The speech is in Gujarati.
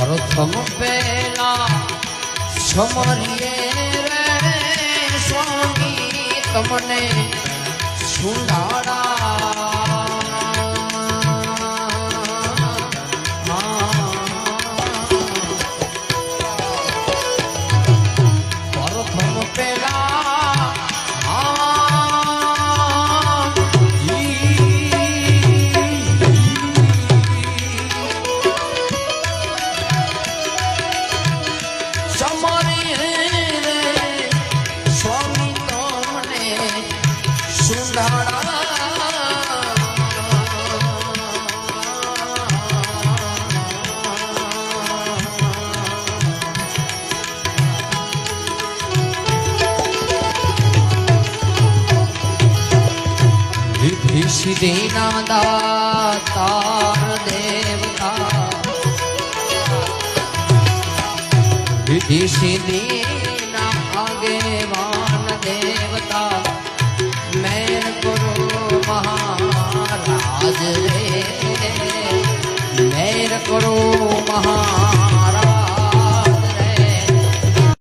પ્રથમ પેલા સમરીએ રે સ્વામી તમને સુંડાડા સિદ્ધિના દાતાર દેવતા વિધિ સિદ્ધિના મહારાજ રે મેર કરો મહારાજ